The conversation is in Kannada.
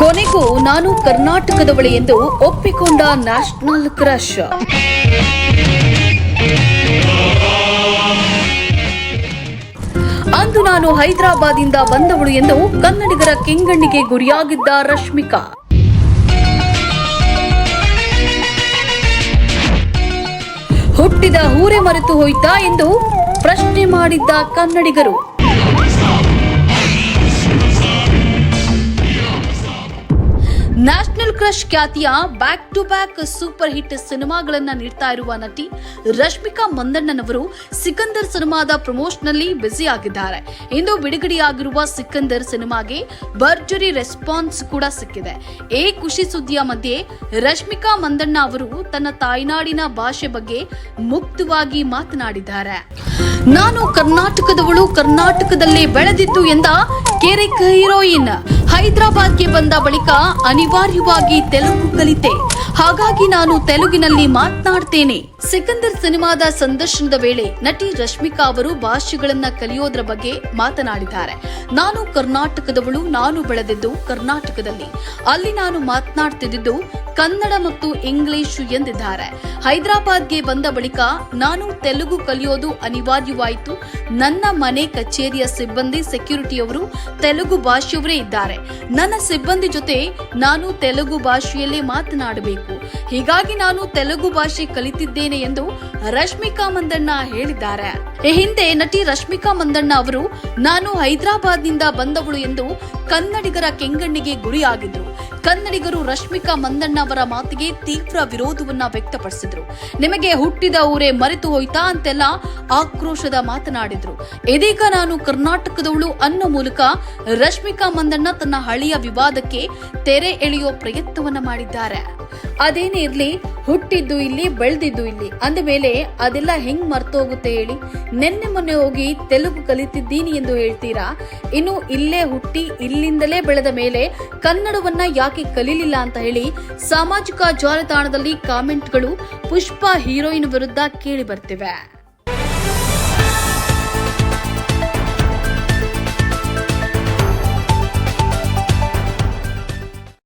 ಕೊನೆಗೂ ನಾನು ಕರ್ನಾಟಕದವಳೆ ಎಂದು ಒಪ್ಪಿಕೊಂಡ ನ್ಯಾಷನಲ್ ಕ್ರಶ್ ಅಂದು ನಾನು ಹೈದರಾಬಾದಿಂದ ಬಂದವಳು ಎಂದು ಕನ್ನಡಿಗರ ಕೆಂಗಣ್ಣಿಗೆ ಗುರಿಯಾಗಿದ್ದ ರಶ್ಮಿಕಾ. ಹುಟ್ಟಿದ ಊರೇ ಮರೆತು ಹೋಯ್ತಾ ಎಂದು ಪ್ರಶ್ನೆ ಮಾಡಿದ್ದ ಕನ್ನಡಿಗರು. ಕ್ರಶ್ ಖ್ಯಾತಿಯ back to back super hit ಸಿನಿಮಾಗಳನ್ನ ನೀಡ್ತಾ ಇರುವ ನಟಿ ರಶ್ಮಿಕಾ ಮಂದಣ್ಣನವರು ಸಿಕಂದರ್ ಸಿನಿಮಾದ ಪ್ರಮೋಷನ್ನಲ್ಲಿ ಬ್ಯುಸಿ ಆಗಿದ್ದಾರೆ. ಇಂದು ಬಿಡುಗಡೆಯಾಗಿರುವ ಸಿಕಂದರ್ ಸಿನಿಮಾಗೆ ಭರ್ಜರಿ ರೆಸ್ಪಾನ್ಸ್ ಕೂಡ ಸಿಕ್ಕಿದೆ. ಈ ಖುಷಿ ಸುದ್ದಿಯ ಮಧ್ಯೆ ರಶ್ಮಿಕಾ ಮಂದಣ್ಣ ಅವರು ತನ್ನ ತಾಯ್ನಾಡಿನ ಭಾಷೆ ಬಗ್ಗೆ ಮುಕ್ತವಾಗಿ ಮಾತನಾಡಿದ್ದಾರೆ. ನಾನು ಕರ್ನಾಟಕದವಳು ಕರ್ನಾಟಕದಲ್ಲಿ ಬೆಳೆದಿದ್ದು ಎಂದ ಕೆರೆಕ್ ಹೀರೋಯಿನ್ ಹೈದರಾಬಾದ್ಗೆ ಬಂದ ಬಳಿಕ ಅನಿವಾರ್ಯವಾಗಿ ತೆಲುಗು ಕಲಿತೆ. ಹಾಗಾಗಿ ನಾನು ತೆಲುಗಿನಲ್ಲಿ ಮಾತನಾಡ್ತೇನೆ. ಸಿಕಂದರ್ ಸಿನಿಮಾದ ಸಂದರ್ಶನದ ವೇಳೆ ನಟಿ ರಶ್ಮಿಕಾ ಅವರು ಭಾಷೆಗಳನ್ನ ಕಲಿಯೋದ್ರ ಬಗ್ಗೆ ಮಾತನಾಡಿದ್ದಾರೆ. ನಾನು ಕರ್ನಾಟಕದವಳು, ನಾನು ಬೆಳೆದಿದ್ದು ಕರ್ನಾಟಕದಲ್ಲಿ. ಅಲ್ಲಿ ನಾನು ಮಾತನಾಡ್ತಿದ್ದು ಕನ್ನಡ ಮತ್ತು ಇಂಗ್ಲಿಷ್ ಎಂದಿದ್ದಾರೆ. ಹೈದರಾಬಾದ್ಗೆ ಬಂದ ಬಳಿಕ ನಾನು ತೆಲುಗು ಕಲಿಯೋದು ಅನಿವಾರ್ಯವಾಯಿತು. ನನ್ನ ಮನೆ ಕಚೇರಿಯ ಸಿಬ್ಬಂದಿ ಸೆಕ್ಯೂರಿಟಿಯವರು ತೆಲುಗು ಭಾಷೆಯವರೇ ಇದ್ದಾರೆ. ನನ್ನ ಸಿಬ್ಬಂದಿ ಜೊತೆ ನಾನು ತೆಲುಗು ಭಾಷೆಯಲ್ಲೇ ಮಾತನಾಡಬೇಕು. ಹೀಗಾಗಿ ನಾನು ತೆಲುಗು ಭಾಷೆ ಕಲಿತಿದ್ದೇನೆ ಎಂದು ರಶ್ಮಿಕಾ ಮಂದಣ್ಣ ಹೇಳಿದ್ದಾರೆ. ಈ ಹಿಂದೆ ನಟಿ ರಶ್ಮಿಕಾ ಮಂದಣ್ಣ ಅವರು, ನಾನು ಹೈದರಾಬಾದ್ನಿಂದ ಬಂದವಳು ಎಂದು ಕನ್ನಡಿಗರ ಕೆಂಗಣ್ಣಿಗೆ ಗುರಿಯಾಗಿದ್ರು. ಕನ್ನಡಿಗರು ರಶ್ಮಿಕಾ ಮಂದಣ್ಣ ಅವರ ಮಾತಿಗೆ ತೀವ್ರ ವಿರೋಧವನ್ನ ವ್ಯಕ್ತಪಡಿಸಿದ್ರು. ನಿಮಗೆ ಹುಟ್ಟಿದ ಊರೇ ಮರೆತು ಹೋಯ್ತಾ ಅಂತೆಲ್ಲ ಆಕ್ರೋಶದ ಮಾತನಾಡಿದ್ರು. ಇದೀಗ ನಾನು ಕರ್ನಾಟಕದವಳು ಅನ್ನೋ ಮೂಲಕ ರಶ್ಮಿಕಾ ಮಂದಣ್ಣ ತನ್ನ ಹಳೆಯ ವಿವಾದಕ್ಕೆ ತೆರೆ ಎಳೆಯೋ ಪ್ರಯತ್ನವನ್ನ ಮಾಡಿದ್ದಾರೆ. ಅದೇನೇ ಇರ್ಲಿ ಹುಟ್ಟಿದ್ದು ಇಲ್ಲಿ, ಬೆಳೆದಿದ್ದು ಇಲ್ಲಿ. ಅಂದ ಮೇಲೆ ಅದೆಲ್ಲ ಹೆಂಗ್ ಮರ್ತೋಗುತ್ತೆ ಹೇಳಿ? ನಿನ್ನೆ ಮೊನ್ನೆ ಹೋಗಿ ತೆಲುಗು ಕಲಿತಿದ್ದೀನಿ ಎಂದು ಹೇಳ್ತೀರಾ? ಇನ್ನು ಇಲ್ಲೇ ಹುಟ್ಟಿ ಇಲ್ಲಿಂದಲೇ ಬೆಳೆದ ಮೇಲೆ ಕನ್ನಡವನ್ನ ಯಾಕೆ ಕಲೀಲಿಲ್ಲ ಅಂತ ಹೇಳಿ ಸಾಮಾಜಿಕ ಜಾಲತಾಣದಲ್ಲಿ ಕಾಮೆಂಟ್ಗಳು ಪುಷ್ಪ ಹೀರೋಯಿನ್ ವಿರುದ್ಧ ಕೇಳಿ ಬರ್ತಿವೆ.